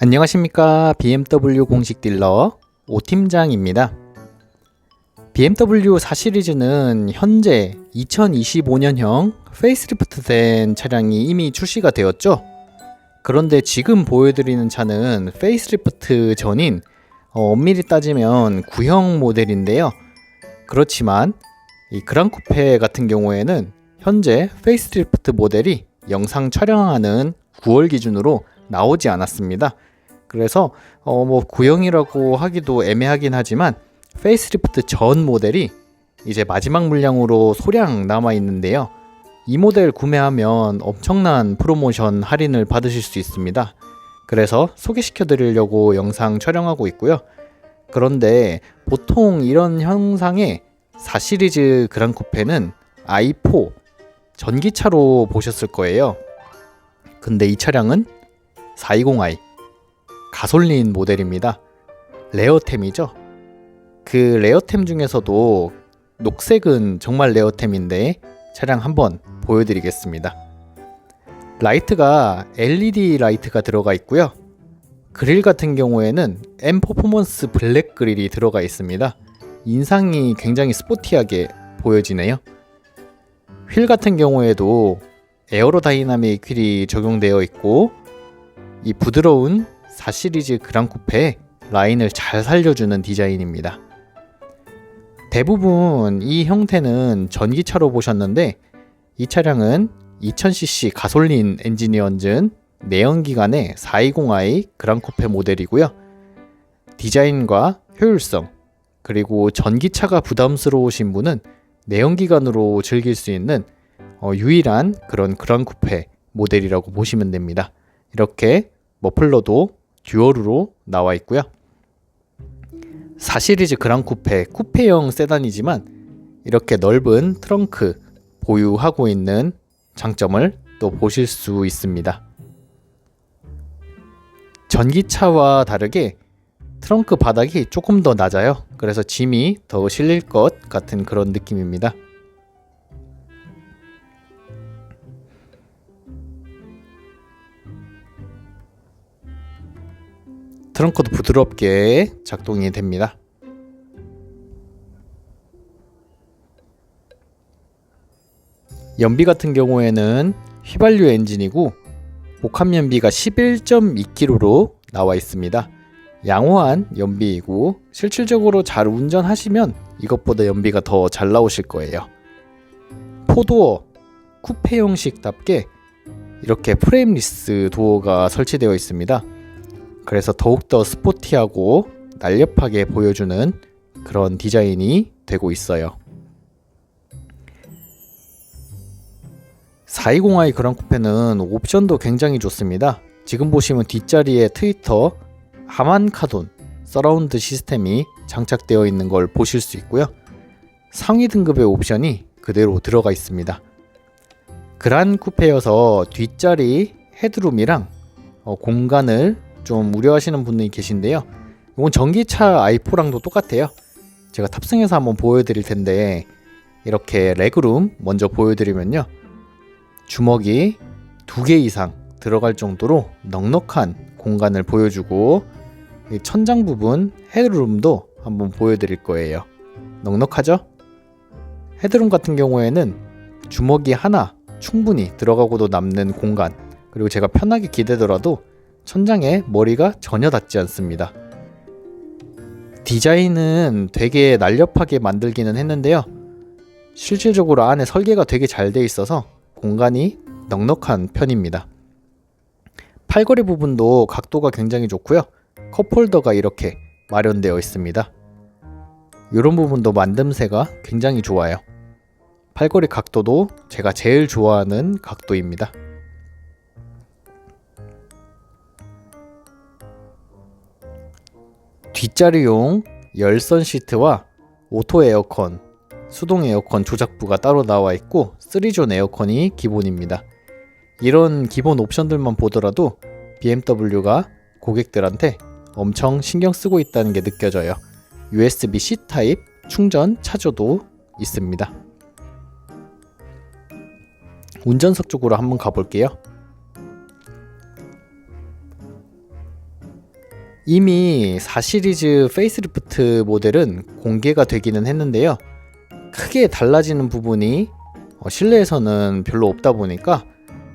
안녕하십니까 BMW 공식 딜러 오팀장입니다. BMW 4 시리즈는 현재 2025년형 페이스리프트 된 차량이 이미 출시가 되었죠. 그런데 지금 보여드리는 차는 페이스리프트 전인 어, 엄밀히 따지면 구형 모델인데요. 그렇지만 이 그랑쿠페 같은 경우에는 현재 페이스리프트 모델이 영상 촬영하는 9월 기준으로 나오지 않았습니다. 그래서 어 뭐 구형이라고 하기도 애매하긴 하지만 페이스리프트 전 모델이 이제 마지막 물량으로 소량 남아 있는데요. 이 모델 구매하면 엄청난 프로모션 할인을 받으실 수 있습니다. 그래서 소개시켜 드리려고 영상 촬영하고 있고요. 그런데 보통 이런 형상의 4 시리즈 그랑쿠페는 i4 전기차로 보셨을 거예요. 근데 이 차량은 420i 가솔린 모델입니다. 레어템이죠. 그 레어템 중에서도 녹색은 정말 레어템인데 차량 한번 보여드리겠습니다. 라이트가 LED 라이트가 들어가 있고요. 그릴 같은 경우에는 M 퍼포먼스 블랙 그릴이 들어가 있습니다. 인상이 굉장히 스포티하게 보여지네요. 휠 같은 경우에도 에어로다이나믹 휠이 적용되어 있고 이 부드러운 4 시리즈 그랑쿠페의 라인을 잘 살려주는 디자인입니다. 대부분 이 형태는 전기차로 보셨는데 이 차량은 2000cc 가솔린 엔진이 얹은 내연기관의 420i 그랑쿠페 모델이고요. 디자인과 효율성 그리고 전기차가 부담스러우신 분은 내연기관으로 즐길 수 있는 어, 유일한 그런 그랑쿠페 모델이라고 보시면 됩니다. 이렇게 머플러도 듀얼로 나와 있고요. 4 시리즈 그랑 쿠페 쿠페형 세단이지만 이렇게 넓은 트렁크 보유하고 있는 장점을 또 보실 수 있습니다. 전기차와 다르게 트렁크 바닥이 조금 더 낮아요. 그래서 짐이 더 실릴 것 같은 그런 느낌입니다. 트렁크도 부드럽게 작동이 됩니다. 연비 같은 경우에는 휘발유 엔진이고 복합 연비가 11.2km로 나와 있습니다. 양호한 연비이고 실질적으로 잘 운전하시면 이것보다 연비가 더 잘 나오실 거예요. 포도어 쿠페 형식답게 이렇게 프레임리스 도어가 설치되어 있습니다. 그래서 더욱더 스포티하고 날렵하게 보여주는 그런 디자인이 되고 있어요. 420i 그랑 쿠페는 옵션도 굉장히 좋습니다. 지금 보시면 뒷자리에 트위터, 하만 카돈, 서라운드 시스템이 장착되어 있는 걸 보실 수 있고요. 상위 등급의 옵션이 그대로 들어가 있습니다. 그란 쿠페여서 뒷자리 헤드룸이랑 어, 공간을 좀 우려하시는 분들이 계신데요. 이건 전기차 i4랑도 똑같아요. 제가 탑승해서 한번 보여드릴 텐데 이렇게 레그룸 먼저 보여드리면요. 주먹이 두 개 이상 들어갈 정도로 넉넉한 공간을 보여주고 천장 부분 헤드룸도 한번 보여드릴 거예요. 넉넉하죠? 헤드룸 같은 경우에는 주먹이 하나 충분히 들어가고도 남는 공간 그리고 제가 편하게 기대더라도 천장에 머리가 전혀 닿지 않습니다. 디자인은 되게 날렵하게 만들기는 했는데요. 실질적으로 안에 설계가 되게 잘 돼 있어서 공간이 넉넉한 편입니다. 팔걸이 부분도 각도가 굉장히 좋고요. 컵홀더가 이렇게 마련되어 있습니다. 이런 부분도 만듦새가 굉장히 좋아요. 팔걸이 각도도 제가 제일 좋아하는 각도입니다. 뒷자리용 열선 시트와 오토 에어컨, 수동 에어컨 조작부가 따로 나와 있고 3존 에어컨이 기본입니다. 이런 기본 옵션들만 보더라도 BMW가 고객들한테 엄청 신경 쓰고 있다는 게 느껴져요. USB-C 타입 충전 차저도 있습니다. 운전석 쪽으로 한번 가볼게요. 이미 4 시리즈 페이스리프트 모델은 공개가 되기는 했는데요. 크게 달라지는 부분이 어, 실내에서는 별로 없다 보니까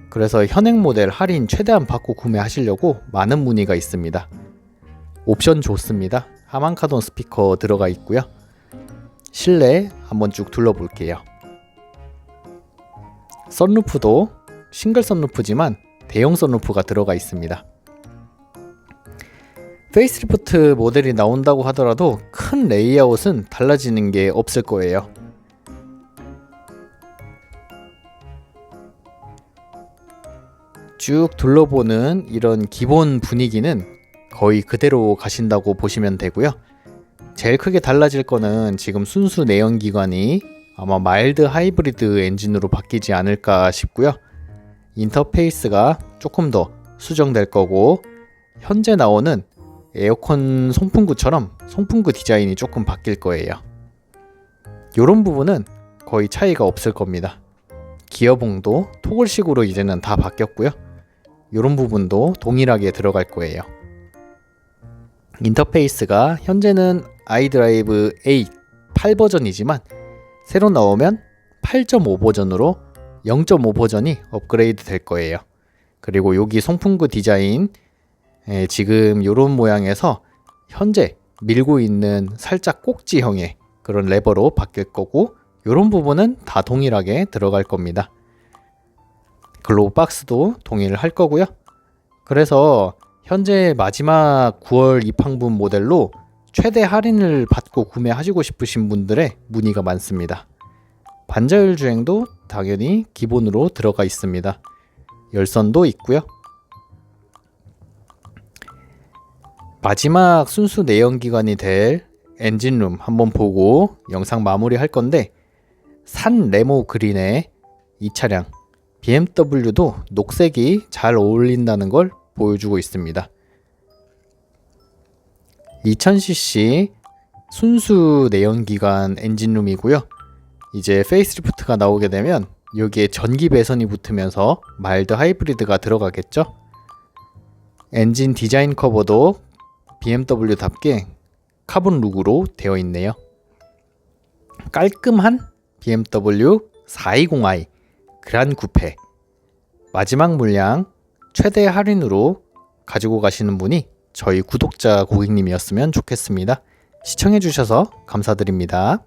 그래서 현행 모델 할인 최대한 받고 구매하시려고 많은 문의가 있습니다. 옵션 좋습니다. 하만카돈 스피커 들어가 있고요. 실내 한번 쭉 둘러볼게요. 썬루프도 싱글 썬루프지만 대형 썬루프가 들어가 있습니다. 페이스리프트 모델이 나온다고 하더라도 큰 레이아웃은 달라지는 게 없을 거예요. 쭉 둘러보는 이런 기본 분위기는 거의 그대로 가신다고 보시면 되고요. 제일 크게 달라질 거는 지금 순수 내연기관이 아마 마일드 하이브리드 엔진으로 바뀌지 않을까 싶고요. 인터페이스가 조금 더 수정될 거고 현재 나오는 에어컨 송풍구처럼 송풍구 디자인이 조금 바뀔 거예요. 이런 부분은 거의 차이가 없을 겁니다. 기어봉도 토글식으로 이제는 다 바뀌었고요. 이런 부분도 동일하게 들어갈 거예요. 인터페이스가 현재는 아이드라이브 8, 8 버전이지만 새로 나오면 8.5 버전으로 0.5 버전이 업그레이드 될 거예요. 그리고 여기 송풍구 디자인 에, 지금 이런 모양에서 현재 밀고 있는 살짝 꼭지형의 그런 레버로 바뀔 거고 이런 부분은 다 동일하게 들어갈 겁니다. 글로브 박스도 동일을 할 거고요. 그래서 현재 마지막 9월 입항분 모델로 최대 할인을 받고 구매하시고 싶으신 분들의 문의가 많습니다. 반자율 주행도 당연히 기본으로 들어가 있습니다. 열선도 있고요. 마지막 순수 내연 기관이 될 엔진룸 한번 보고 영상 마무리 할 건데 산 레모 그린의 이 차량 BMW도 녹색이 잘 어울린다는 걸 보여주고 있습니다. 2000cc 순수 내연기관 엔진룸이고요. 이제 페이스리프트가 나오게 되면 여기에 전기 배선이 붙으면서 마일드 하이브리드가 들어가겠죠. 엔진 디자인 커버도 BMW답게 카본 룩으로 되어 있네요. 깔끔한 BMW 420i 그란 쿠페 마지막 물량 최대 할인으로 가지고 가시는 분이 저희 구독자 고객님이었으면 좋겠습니다. 시청해주셔서 감사드립니다.